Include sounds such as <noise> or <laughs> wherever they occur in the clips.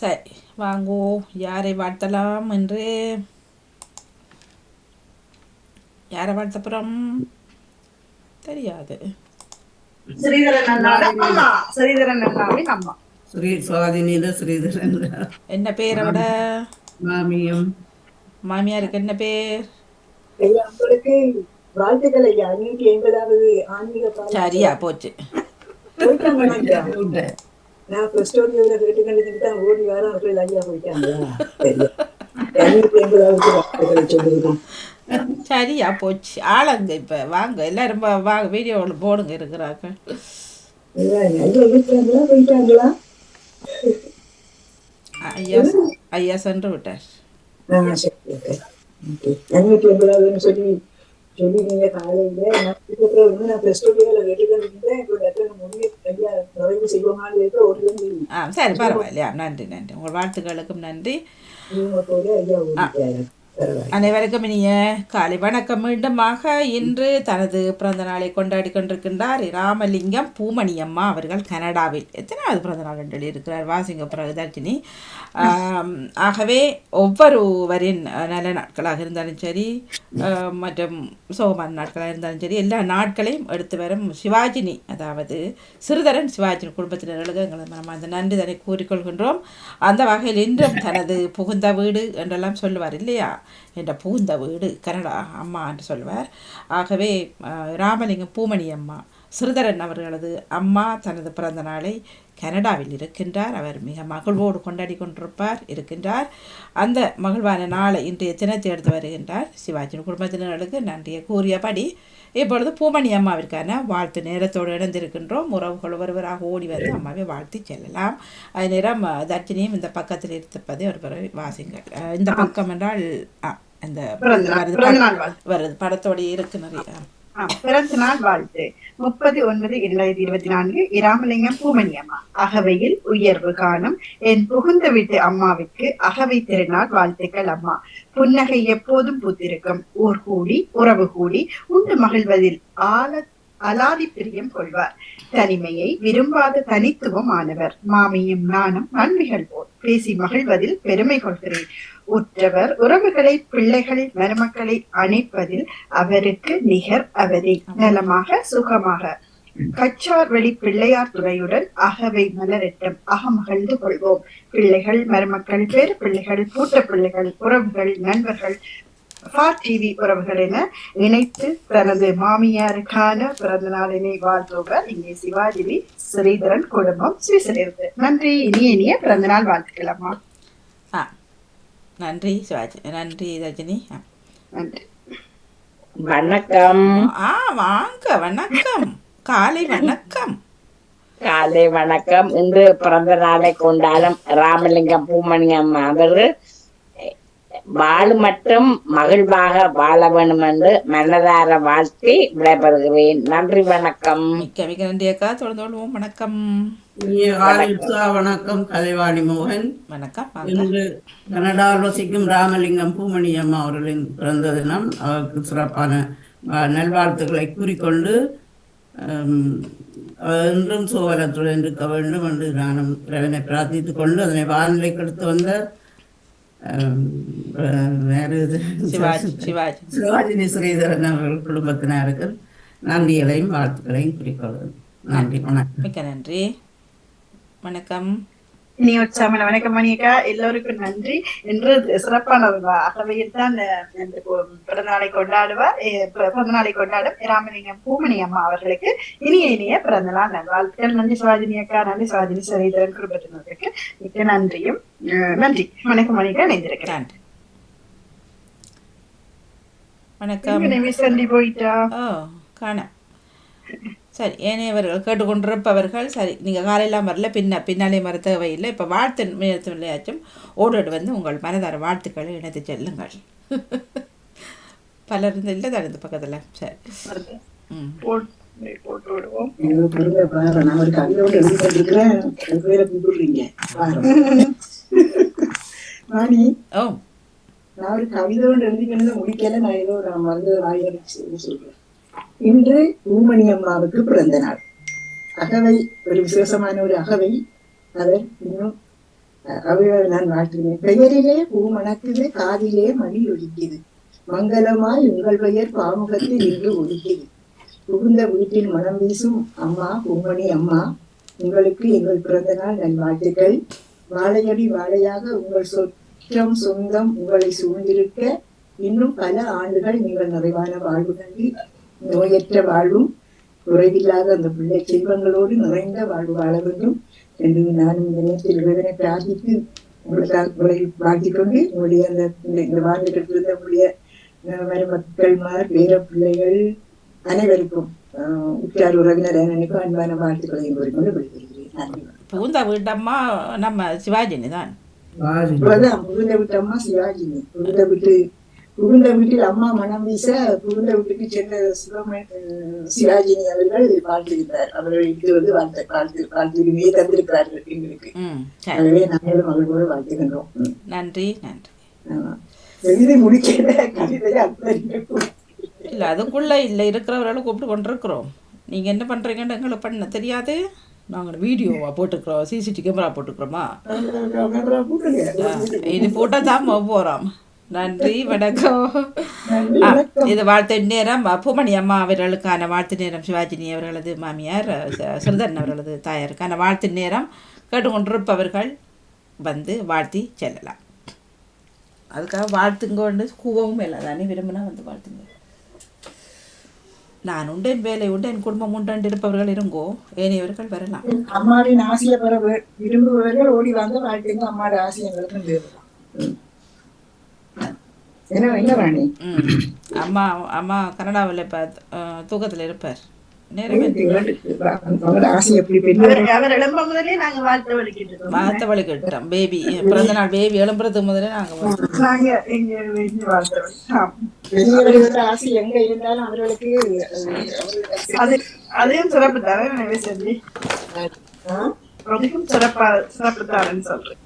சரி வாங்கோ யாரை வாழ்த்தலாம் என்று. யாரை வாழ்த்தப்புறம்? தெரியாது. என்ன பேரை மாமியும். மாமியாருக்கு என்ன பேர்? வாழ்த்துக்கள் சரியா போச்சு. நான் பிளஸ் டூ கேட்டுக்கொண்டு தான் ஓடி வர அவர்கள் ஐயா போயிட்டாங்க. சரியா போச்சு. ஆளுங்க இப்போ வாங்க. எல்லாரும் வாங்க வீடியோவில் போடுங்க இருக்கிறாங்க போயிட்டாங்களா? ஐயா ஐயா சென்று விட்டார். சொல்லி சொல்லி நீங்க காலையில. நான் இதுக்கப்புறம் வந்து நான் பிளஸ் டூ கேட்டுக்கொண்டு இருந்தேன் இப்போ டக்குனு முன்னே ஐயா நுழைவு செய்வோமான்னு இருக்க ஒரு ஆ சரி பரவாயில்லையா? நன்றி நன்றி. உங்கள் வாழ்த்துக்களுக்கும் நன்றி. இவங்க ஐயா அனைவருக்கும் இனிய காலை வணக்கம். மீண்டுமாக இன்று தனது பிறந்த நாளை கொண்டாடி கொண்டிருக்கின்றார் ராமலிங்கம் பூமணி அம்மா அவர்கள் கனடாவில். எத்தனாவது பிறந்த நாள் என்று இருக்கிறார் வாசிங்க பிரதர்ஜினி ஆகவே ஒவ்வொருவரின் நல்ல நாட்களாக இருந்தாலும் சரி மற்றும் சோகமான நாட்களாக இருந்தாலும் சரி எல்லா நாட்களையும் எடுத்து வரும் சிவாஜினி அதாவது சிறுதரன் சிவாஜினி குடும்பத்தினர்களுக்கு எங்களது மனமார்ந்த நன்றி தன்னை கூறிக்கொள்கின்றோம். அந்த வகையில் இன்றும் தனது புகுந்த வீடு என்றெல்லாம் சொல்லுவார் இல்லையா? என்ற பூந்த வீடு கனடா அம்மா என்று சொல்வார் ஆகவே ராமலிங்கம் பூமணி அம்மா சிறுதரன் அவர்களது அம்மா தனது பிறந்த நாளை கனடாவில் இருக்கின்றார். அவர் மிக மகிழ்வோடு கொண்டாடி கொண்டிருப்பார் இருக்கின்றார். அந்த மகிழ்வான நாளை இன்றைய தினத்தை எடுத்து வருகின்றார். சிவாஜியின் குடும்பத்தினர்களுக்கு நன்றியை கூறியபடி இப்பொழுது பூமணி அம்மாவிற்கான வாழ்த்து நேரத்தோடு இணைந்திருக்கின்றோம். உறவுகள் ஒருவராக ஓடி வந்து அம்மாவை வாழ்த்தி செல்லலாம். அது நேரம் தர்ஜினியும் இந்த பக்கத்தில் இருப்பதை ஒரு பிறகு வாசிங்கள். இந்த பக்கம் என்றால் இந்த வருது படத்தோடு இருக்கு நிறைய. பிறந்த நாள் வாழ்த்து. முப்பது ஒன்பது இரண்டாயிரத்தி இருபத்தி நான்கு இராமலிங்கம் பூமணி அம்மா. அகவையில் உயர்வு காணும் என் புகுந்த வீட்டு அம்மாவிற்கு அகவை திருநாள் வாழ்த்துக்கள் அம்மா. புன்னகை எப்போதும் பூத்திருக்கும். ஊர் கூடி உறவு கூடி உண்டு மகிழ்வதில் ஆழ அலாதி பிரியம் கொள்வார். தனிமையை விரும்பாத தனித்துவம் ஆனவர் மாமியும் நானும் நன்மைகள் போல் பேசி மகிழ்வதில் பெருமை கொள்கிறேன். உற்றவர் உறவுகளை பிள்ளைகள் மருமக்களை அணைப்பதில் அவருக்கு நிகர் அவரே நலமாக சுகமாக. கச்சார் வெளி பிள்ளையார் துறையுடன் அகவை மலரட்டம். அகமகிழ்ந்து கொள்வோம். பிள்ளைகள் மருமக்கள் பேரு பிள்ளைகள் பூட்ட பிள்ளைகள் உறவுகள் நண்பர்கள் ஃபார் டிவி உறவுகள் என இணைத்து தனது மாமியாருக்கான பிறந்த நாளினை வாழ்த்துவர் இங்கே சிவாஜிவி ஸ்ரீதரன் குடும்பம் சுவிசிலிருந்து நன்றி. இனிய இனிய பிறந்த நாள் வாழ்த்துக்கள் அம்மா. ஆ நன்றி சிவாஜி நன்றி ரஜினி. நன்றி. வணக்கம். ஆ வாங்க வணக்கம். காலை வணக்கம். காலை வணக்கம். இன்று பிறந்த நாளை கொண்டாடும் ராமலிங்கம் பூமணி அம்மா அவர் வாழ மற்றும் மகிழ்வாக வாழ வேண்டும் என்று மனதார வாழ்த்தி விடைபெறுகிறேன். நன்றி வணக்கம். மிக்க மிக்க நன்றி அக்கா. தொடர்ந்து கொள்வோம். வணக்கம். வணக்கம் கலைவாணி மோகன். வணக்கம் இன்று கனடாவில் வசிக்கும் ராமலிங்கம் பூமணி அம்மா அவர்களின் பிறந்த தினம். அவருக்கு சிறப்பான நல்வாழ்த்துக்களை கூறிக்கொண்டு என்றும் சோழத்துடன் இருக்க வேண்டும் என்று நானும் இறைவனை பிரார்த்தித்துக் கொண்டு அதனை வானிலைக்கு எடுத்து வந்த வேறு இது சிவாஜி சிவாஜி சிவாஜினி ஸ்ரீதரன் அவர்கள் குடும்பத்தினருக்கு நன்றிகளையும் வாழ்த்துக்களையும் குறிக்கொள்கிறேன் நன்றி வணக்கம் மிக்க நன்றி வணக்கம் இனி உற்சாகமான வணக்கம் மணியக்கா எல்லோருக்கும் நன்றி. என்று சிறப்பான ஒரு அகவையில் தான் இந்த பிறந்த நாளை கொண்டாடுவார் பிற- பிறந்த நாளை கொண்டாடும் ராமலிங்கம் பூமணி அம்மா அவர்களுக்கு இனிய இனிய பிறந்த நாள் நல்வாழ்த்துக்கள். நன்றி சிவாஜினி அக்கா நன்றி சிவாஜினி ஸ்ரீதரன் குடும்பத்தினருக்கு மிக்க நன்றியும் நன்றி. வணக்கம் மணிக்கா இணைந்திருக்கிறேன். நன்றி. வணக்கம். போயிட்டா? காண சரி ஏனையவர்கள் கேட்டுக்கொண்டிருப்பவர்கள் சரி நீங்கள் காலையெல்லாம் வரல பின்ன பின்னாலே வர தேவையில்லை இப்போ வாழ்த்து முயற்சியாச்சும் ஓடோடு வந்து உங்கள் மனதார வாழ்த்துக்களை இணைத்து செல்லுங்கள். <laughs> பலர் இருந்து இல்லை தான் இந்த பக்கத்தில்? சரி. ம். நான் ஒரு ஒரு கவிதையோட எழுதிக்கிறது முடிக்கல நான் ஏதோ நான் வந்து வாயிலிச்சு சொல்றேன். இன்று ஊமணி அம்மாவுக்கு பிறந்த நாள். அகவை ஒரு விசேஷமான ஒரு அகவை அவர் இன்னும் அவையோடு நான் வாழ்த்துகிறேன். பெயரிலே பூ மணக்குது காதிலே மணி ஒலிக்குது. மங்களமாய் உங்கள் பெயர் பாமுகத்தில் இன்று ஒலிக்குது. புகுந்த வீட்டில் மனம் வீசும் அம்மா பூமணி அம்மா உங்களுக்கு எங்கள் பிறந்த நாள் நல்வாழ்த்துக்கள் வாழையடி வாழையாக உங்கள் சொற்றம் சொந்தம் உங்களை சூழ்ந்திருக்க இன்னும் பல ஆண்டுகள் நீங்கள் நிறைவான வாழ்வு நன்றி நோயற்ற வாழ்வும் குறைவில்லாத அந்த பிள்ளை செல்வங்களோடு நிறைந்த வாழ்வு வாழ வேண்டும் என்று நான் இந்த நேரத்தில் இறைவனை பிரார்த்தித்து உங்களுக்காக உங்களை வாழ்த்திக் கொண்டு உங்களுடைய அந்த இந்த- வாழ்ந்துகிட்டு இருந்த உங்களுடைய மருமக்கள்மார் பேர பிள்ளைகள் அனைவருக்கும் உற்றார் உறவினர் அனைவருக்கும் அன்பான வாழ்த்துக்களை கூறிக்கொண்டு விடுகிறேன் நன்றி. பூந்த வீட்டம்மா நம்ம சிவாஜினி. தான் புகுந்த வீட்டு அம்மா சிவாஜினி. புகுந்த வீட்டு புகுந்த வீட்டில் அம்மா மனம் வீச புகுந்த வீட்டுக்கு சென்ற அஹ் சிவாஜினி அவர்கள் வாழ்த்திருக்கிறார் அவர்கள் இது வந்து வாழ்த்து வாழ்த்து வாழ்த்து உரிமையை தந்திருக்கிறார்கள் எங்களுக்கு ஆகவே நாங்களும் அவர்களோடு வாழ்த்துகின்றோம். நன்றி நன்றி. எழுதி முடிக்கிற கவிதையை அத்தனை இல்லை அதுக்குள்ளே இல்லை இருக்கிறவர்களை கூப்பிட்டு கொண்டிருக்கிறோம் நீங்கள் என்ன பண்ணுறீங்கன்னு எங்களுக்கு பண்ண தெரியாது நாங்கள் வீடியோவா போட்டுக்கிறோம் சிசிடி கேமரா போட்டுக்கிறோமா இது போட்டால் தான் போகிறோம் நன்றி <laughs> வணக்கம். இது வாழ்த்து நேரம். பூமணி அம்மா அவர்களுக்கான வாழ்த்து நேரம். சிவாஜினி அவர்களது மாமியார் சிறுதன் அவர்களது தாயாருக்கான வாழ்த்து நேரம். கேட்டுக்கொண்டிருப்பவர்கள் வந்து வாழ்த்தி செல்லலாம். அதுக்காக வாழ்த்துங்கொண்டு கூவவும் இல்லை. தானே விரும்பினா வந்து வாழ்த்துங்க. நான் உண்டு என் வேலை உண்டு என் குடும்பம் உண்டு இருப்பவர்கள் இருங்கோ. ஏனையவர்கள் வரலாம். அம்மாவின் ஆசையை பெற விரும்புபவர்கள் ஓடி வந்து வாழ்த்துங்க. அம்மாவோட ஆசை எங்களுக்கும் தேவைதான். ம். என்ன என்ன ராணி ம் அம்மா அம்மா கனடாவில் இப்போ தூக்கத்தில் இருப்பார். நேரமே அவங்களோட ஆசை எப்படி பெரிய அவர் அவர் எழும்ப முதலே நாங்க வாழ்த்து வலிக்கிட்டு இருக்கோம் மாத்த வழி கட்டோம் பேபி பிறந்த நாள் பேபி எழும்புறதுக்கு முதல்ல நாங்கள் நாங்க ஆசை எங்க இருந்தாலும் அவர்களுக்கு அதையும் சிறப்பு தானே சொல்லி? அதுக்கும் சிறப்பா சிறப்பு சொல்றேன்.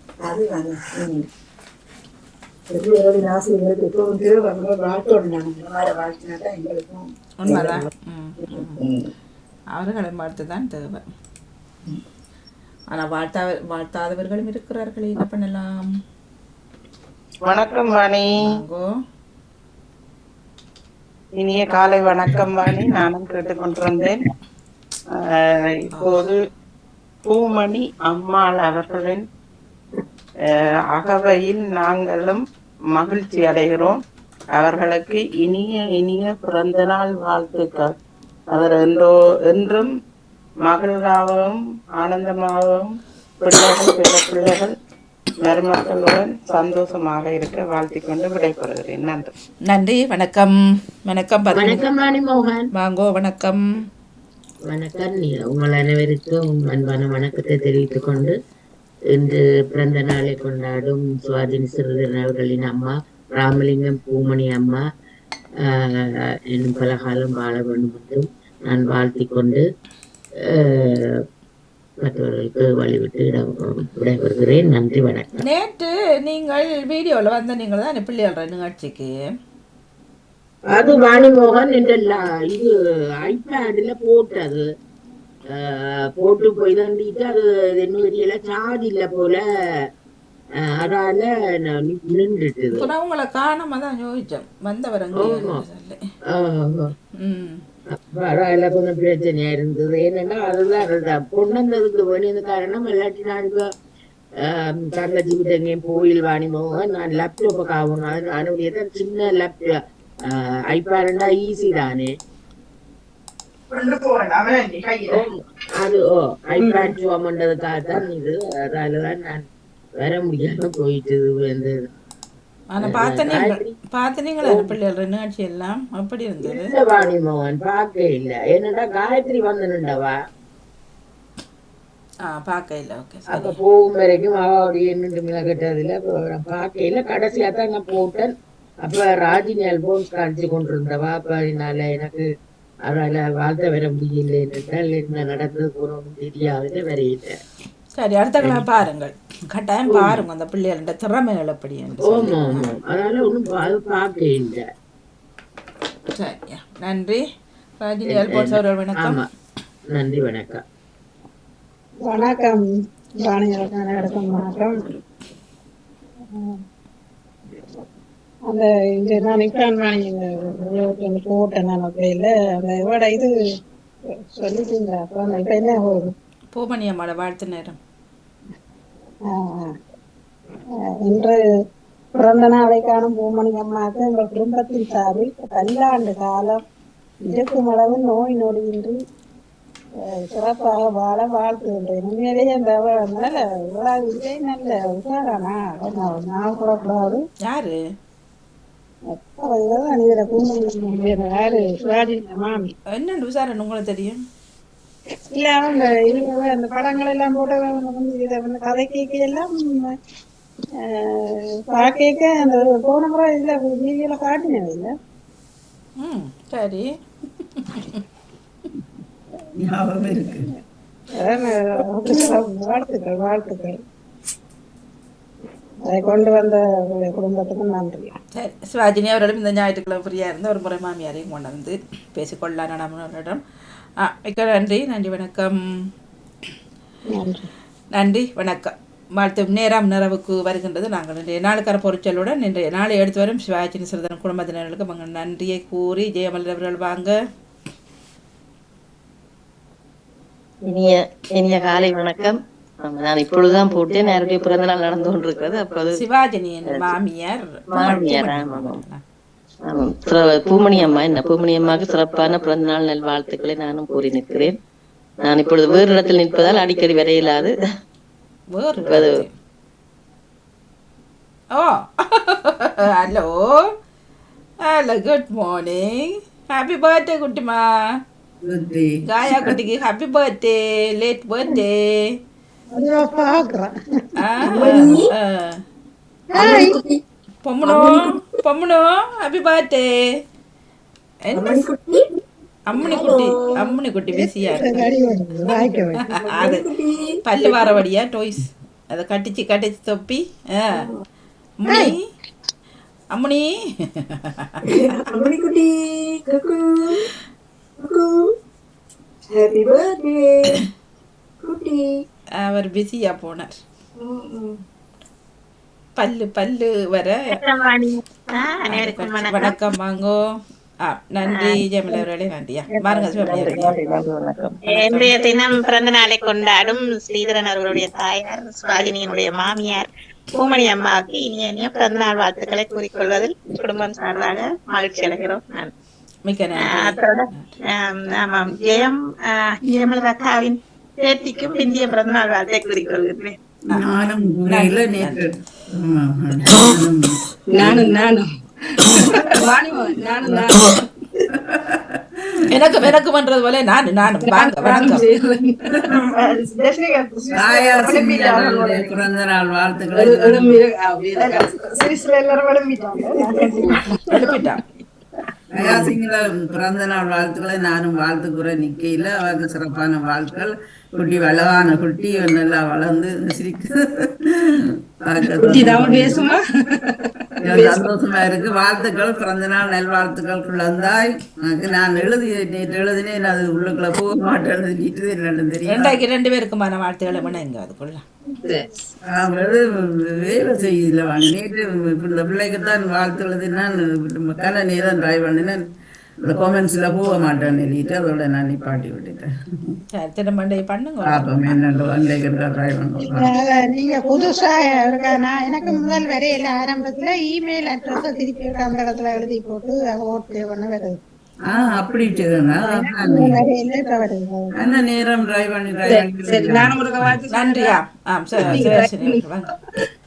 அதுதானே ம். பெரியவர்களின் ஆசை எங்களுக்கு எப்பவும் தேவை அவங்க வாழ்த்தோடு நாங்கள் இந்த மாதிரி வாழ்த்தினா தான் எங்களுக்கும் உண்மைதான். ம் ம். ம். அவர்களின் வாழ்த்து தான் தேவை. ஆனால் வாழ்த்தா வாழ்த்தாதவர்களும் இருக்கிறார்கள். என்ன பண்ணலாம்? வணக்கம் வாணி. இனிய காலை வணக்கம் வாணி. நானும் கேட்டுக்கொண்டிருந்தேன் ஆஹ் இப்போது பூமணி அம்மாள் அவர்களின் அகவையில் நாங்களும் மகிழ்ச்சி அடைகிறோம். அவர்களுக்கு இனிய இனிய பிறந்த நாள் வாழ்த்துக்கள். அவர் என்றோ என்றும் மகிழ்வாகவும் ஆனந்தமாகவும் பிள்ளைகள் பிற பிள்ளைகள் மருமக்களுடன் சந்தோஷமாக இருக்க வாழ்த்திக் கொண்டு விடைபெறுகிறேன். நன்றி. நன்றி வணக்கம். வணக்கம். வணக்கம் மோகன். வாங்கோ வணக்கம். வணக்கம் உங்கள் அனைவருக்கும் அன்பான வணக்கத்தை தெரிவித்துக் கொண்டு இன்று பிறந்த நாளை கொண்டாடும் சுவாதினி சிறுதன் அவர்களின் அம்மா ராமலிங்கம் பூமணி அம்மா இன்னும் பல காலம் வாழ வேண்டும் என்றும் நான் வாழ்த்திக் கொண்டு மற்றவர்களுக்கு வழிவிட்டு இடம் விடைபெறுகிறேன். நன்றி வணக்கம். நேற்று நீங்கள் வீடியோவில் வந்த நீங்கள் தான் பிள்ளைகள் நிகழ்ச்சிக்கு. அது வாணிமோகன் என்ற ல- இது ஐபேட்ல போட்டது. அஹ், போட்டு போய் தண்டிட்டு அது என்ன தெரியல சார்ஜ் இல்ல போல அதால நான் நி- நின்றுட்டுது. இப்போ நான் உங்களை காணாம தான் யோசிச்சோம் வந்தவர் ஆமா. சொல்லி ஆஹ், ம். அப்ப அதால கொஞ்சம் பிரச்சனையா இருந்தது. என்னன்னா அதுதான் அதுதான். பொண்ணு வந்ததுக்கு வேண்டியது காரணம் இல்லாட்டி நான் இப்ப தங்கச்சி கிட்ட எங்கேயும் கோயில் வாணிமோகன் நான் லேப்டாப்பை காவணும் அது நானுடைய தான் சின்ன லேப்டாப் ஐபேடா ஈஸி தானே. ஐபேட் சுவமன்றதுக்காக தான் இது அதாலதான் நான் வர முடியாம போயிட்டு வந்து ஆனா நீங்கள் அந்த பிள்ளைகள் நிகழ்ச்சி எல்லாம் அப்படி இருந்தது இல்ல வாணி மோகன் பார்க்க இல்ல என்னடா காயத்ரி வந்து நின்றவா ஆ பார்க்க இல்லை ஓகே அப்ப போகும் வரைக்கும் அவ அப்படியே நின்று மிளகட்டதுல நான் பார்க்க இல்ல கடைசியா தான் நான் போட்டேன் அப்ப ராஜினி அல்போன்ஸ் காணிச்சு கொண்டிருந்தவா அப்ப அதனால எனக்கு அதால வாழ்த்த வர முடியல என்றால் என்ன நடந்தது போறோம்னு தெரியாது வரையில சரி அடுத்த பாருங்கள். கட்டாயம் பாருங்க அந்த பிள்ளைகளோட திறமைகள். ஆமா ஆமா அதனால ஒண்ணும் அது பார்க்க இல்லை சரியா நன்றி ராஜினி அல்போன்ஸ் அவர்கள் வணக்கம். நன்றி வணக்கம். வணக்கம். வணக்கம் வணக்கம் அந்த இந்த நான் நிற்கான் வாணி போட்டேன் நான் கையில் அந்த இதோட இது சொல்லிட்டீங்க அப்புறம் இப்ப என்ன ஒரு பூமணி அம்மாவோட வாழ்த்து நேரம். இன்று பிறந்த நாளை காணும் பூமணி அம்மாவுக்கு எங்கள் குடும்பத்தின் சார்பில் பல்லாண்டு காலம் இருக்கும் அளவு நோய் நொடியின்றி சிறப்பாக வாழ வாழ்த்துகின்றேன். உண்மையிலேயே அந்த நல்ல இவ்வளவு நல்ல உஷாரானா? நான் இதுல பூமணி யாரு? என்னன்னு விசாரணை உங்களுக்கு தெரியும்? இல்ல அந்த படங்கள் எல்லாம் போட்டு இதை கதை கேட்க எல்லாம் பார்க்க அந்த போன முறை இதுல வீடியோல காட்டினது இல்ல ம் சரி. ஞாபகம் இருக்கு. அதான் வாழ்த்துக்கள் வாழ்த்துக்கள். அதை கொண்டு வந்த குடும்பத்துக்கும் நன்றி. சரி சிவாஜினி அவர்களும் இந்த ஞாயிற்றுக்கிழமை ஃப்ரீயாக இருந்து ஒரு முறை மாமியாரையும் கொண்டு வந்து பேசிக்கொள்ளலாம் ஆ மிக்க நன்றி நன்றி வணக்கம். நன்றி. வணக்கம். வாழ்த்து நேரம் நிறைவுக்கு வருகின்றது நாங்கள். இன்றைய நாளுக்கான பொருட்களுடன் இன்றைய நாளை எடுத்து வரும் சிவாஜினி சிறுதன் குடும்பத்தினர்களுக்கு உங்கள் நன்றியை கூறி ஜெயமலர் அவர்கள் வாங்க. இனிய இனிய காலை வணக்கம். நான் இப்பொழுதுதான் போட்டேன் நேரடிய பிறந்த நாள் நடந்து கொண்டிருக்கிறது. அப்போது சிவாஜினியின் மாமியார் மாமியார், பூமணி அம்மா என்ன? பூமணி அம்மாவுக்கு சிறப்பான பிறந்த நாள் நல்வாழ்த்துக்களை நானும் கூறி நிற்கிறேன். நான் இப்பொழுது வேறு இடத்தில் நிற்பதால் அடிக்கடி வர இயலாது ஓ. Hello hello good morning happy birthday குட்டிமா காயா குட்டிக்கு happy birthday late birthday happy birthday அம்மனி குட்டி. அம்மனி குட்டி. பிஸியா அது பல்லு வாரவடியா டோய்ஸ் அதை கட்டிச்சு கட்டிச்சு தொப்பி. அம்மனி அம்மனி அம்மணிக்குட்டி குக்கு குக்கு. ஹாப்பி பர்த்டே குட்டி. அவர் பிஸியா போனார். பல்லு பல்லு வர. வணக்கம். வாங்கோ. நன்றி ஜெயமலா அவர்களே நன்றியா. இன்றைய தினம் பிறந்த நாளை கொண்டாடும் ஸ்ரீதரன் அவர்களுடைய தாயார் சுவாதினியினுடைய மாமியார் பூமணி அம்மாவுக்கு இனிய இனிய பிறந்த நாள் வாழ்த்துக்களை கூறிக்கொள்வதில் குடும்பம் சார்பாக மகிழ்ச்சி அடைகிறோம். நான் மிக்க நன்றி. ஆமாம். ஜெயம் ஆஹ், பேத்திக்கும் பிந்திய பிறந்த நாள் வாழ்த்தை கூறிக்கொள்கிறேன் நானும். நேற்று நானும். நானும் எனக்கு எனக்கு பண்றது போல நான் நான் பிறந்த நாள் வாழ்த்துக்களை. பிறந்த நாள் வாழ்த்துக்களை நானும் வாழ்த்துக்குறேன். நிக்கையில அவருக்கு சிறப்பான வாழ்த்துக்கள். குட்டி வளவான குட்டி நல்லா வளர்ந்து பேசுமா? சந்தோஷமா இருக்கு. வாழ்த்துக்கள். பிறந்த நாள் நல்வாழ்த்துக்கள் குழந்தாய் எனக்கு நான் எழுதி நேற்று எழுதினேன். அது உள்ளுக்குள்ள போக மாட்டேன் எழுதிட்டு என்னன்னு தெரியும். ரெண்டு பேருக்குமான வாழ்த்துக்களை வேணா இங்க அதுக்குள்ள அவங்களது வேலை செய்யல. வாங்க நேற்று இந்த பிள்ளைக்குத்தான் வாழ்த்து எழுதினான். கன நேரம் ட்ரை பண்ணினேன். இந்த கொமெண்ட்ஸ்ல போக மாட்டேன் எழுதிட்டு அதோட நான் நிப்பாட்டி விட்டுட்டேன். பாப்போம் என்னண்டு வந்தேக்கு ட்ரை பண்ணுவோம் அஹ் நீங்க புதுசா இருக்கா? நான் எனக்கு முதல் வரையில ஆரம்பத்துல இமெயில் அட்ரஸ் திருப்பி அந்த இடத்துல எழுதி போட்டு ஓட் பே பண்ண வருது ஆ அப்படி என்ன நேரம். பண்ணி பண்ணி நன்றியா? சரி சரி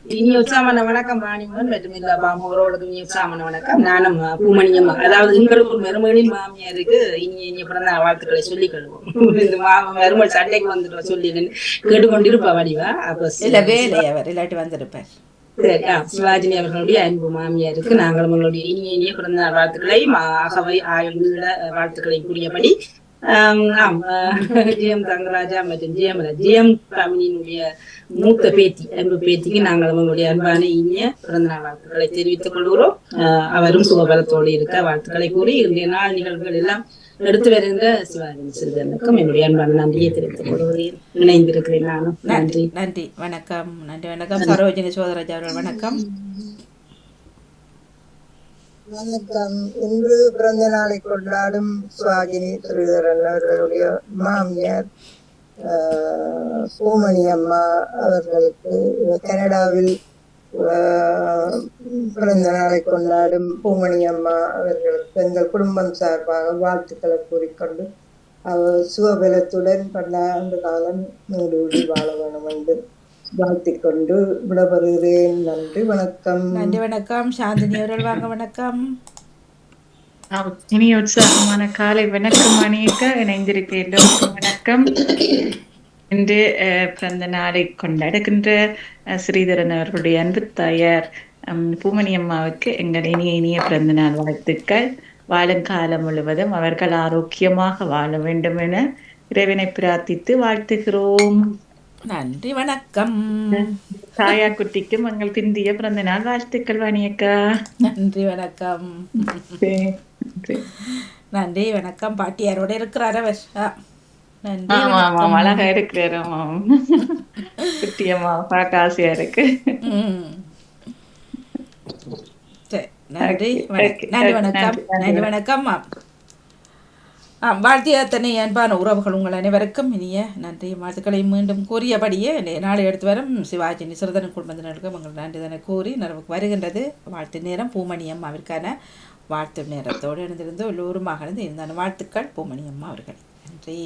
சரி வாங்க இனி உற்சாமன வணக்கம் வாணிமன் மற்றும் இல்ல பாமோரோடு இனி உற்சாமன வணக்கம். நானும் அஹ், பூமணியம்மா. அதாவது எங்களுக்கு ஒரு மருமகளின் மாமியாருக்கு இனி இனி பிறந்த வாழ்த்துக்களை சொல்லிக் கொள்வோம் <laughs> இந்த மாம மருமகள் சண்டைக்கு வந்துட்டு சொல்லி கேட்டுக்கொண்டிருப்பா வடிவா? அப்ப இல்ல வேலை அவர் இல்லாட்டி வந்திருப்பார். சிவாஜினி அவர்களுடைய அன்பு மாமியாருக்கு நாங்கள் உங்களுடைய இனிய இனிய பிறந்த வாழ்த்துக்களை அகவை ஆயுள் வாழ்த்துக்களை கூறியபடி ஆம், ஆம் ஆஹ், தங்கராஜா மற்றும் ஜிஎம் ஜிஎம் காமினியினுடைய மூத்த பேத்தி அன்பு பேத்திக்கு நாங்கள் உங்களுடைய அன்பான இனிய பிறந்த நாள் வாழ்த்துக்களை தெரிவித்துக் கொள்கிறோம். ஆஹ், அவரும் சுகபலத்தோடு இருக்க வாழ்த்துக்களை கூறி இன்றைய நாள் நிகழ்வுகள் எல்லாம் எடுத்து வருகின்ற சிவாஜி சிறுதனுக்கும் என்னுடைய அன்பான நன்றியை தெரிவித்துக் கொள்கிறேன். இணைந்திருக்கிறேன் நானும். நன்றி. நன்றி. வணக்கம். நன்றி. வணக்கம். சரோஜினி சோதராஜா அவர்கள். வணக்கம். வணக்கம். இன்று பிறந்த நாளை கொண்டாடும் சுவாகினி ஸ்ரீதரன் அவர்களுடைய மாமியார் பூமணி அம்மா அவர்களுக்கு கனடாவில் பிறந்த நாளை கொண்டாடும் பூமணி அம்மா அவர்களுக்கு எங்கள் குடும்பம் சார்பாக வாழ்த்துக்களை கூறிக்கொண்டு அவர் சுகபலத்துடன் பல்லாண்டு காலம் நீடூடி வாழ வேண்டும் என்று வாழ்த்திக் கொண்டு விடப்படுகிறேன் நன்றி வணக்கம். நன்றி வணக்கம். சாந்தினி அவர்கள் வாங்க வணக்கம். இனி உற்சாகமான காலை வணக்கம் அணியக்க இணைந்திருக்க எல்லோருக்கும் வணக்கம். இன்று அஹ், பிறந்த நாளை கொண்டாடுகின்ற அஹ், ஸ்ரீதரன் அவர்களுடைய அன்பு தாயார் பூமணி அம்மாவுக்கு எங்கள் இனிய இனிய பிறந்த நாள் வாழ்த்துக்கள். வாழும் காலம் முழுவதும் அவர்கள் ஆரோக்கியமாக வாழ வேண்டும் என இறைவனை பிரார்த்தித்து வாழ்த்துகிறோம். நன்றி வணக்கம். தாயா குட்டிக்கும் எங்கள் பிந்திய பிறந்த நாள் வாழ்த்துக்கள் வாணியக்கா. நன்றி வணக்கம். நன்றி வணக்கம். பாட்டியாரோட இருக்கிறார் வணக்கம். அழகா இருக்கிறார் குட்டியம்மா பார்க்க ஆசையா இருக்கு. நன்றி நன்றி வணக்கம். நன்றி, நன்றி. நன்றி வணக்கம் ஆ. ஆ வாழ்த்திய அத்தனை அன்பான உறவுகள் உங்கள் அனைவருக்கும் இனிய நன்றி வாழ்த்துக்களை மீண்டும் கூறியபடியே நாளை எடுத்து வரும் சிவாஜி நிசரதன் குடும்பத்தினருக்கும் உங்கள் நன்றி நன்றிதனை கூறி நிறைவுக்கு வருகின்றது. வாழ்த்து நேரம் பூமணி அம்மாவிற்கான வாழ்த்து நேரத்தோடு இணைந்திருந்து எல்லோருமாக இருந்து இருந்தான வாழ்த்துக்கள் பூமணி அம்மா அவர்கள். நன்றி.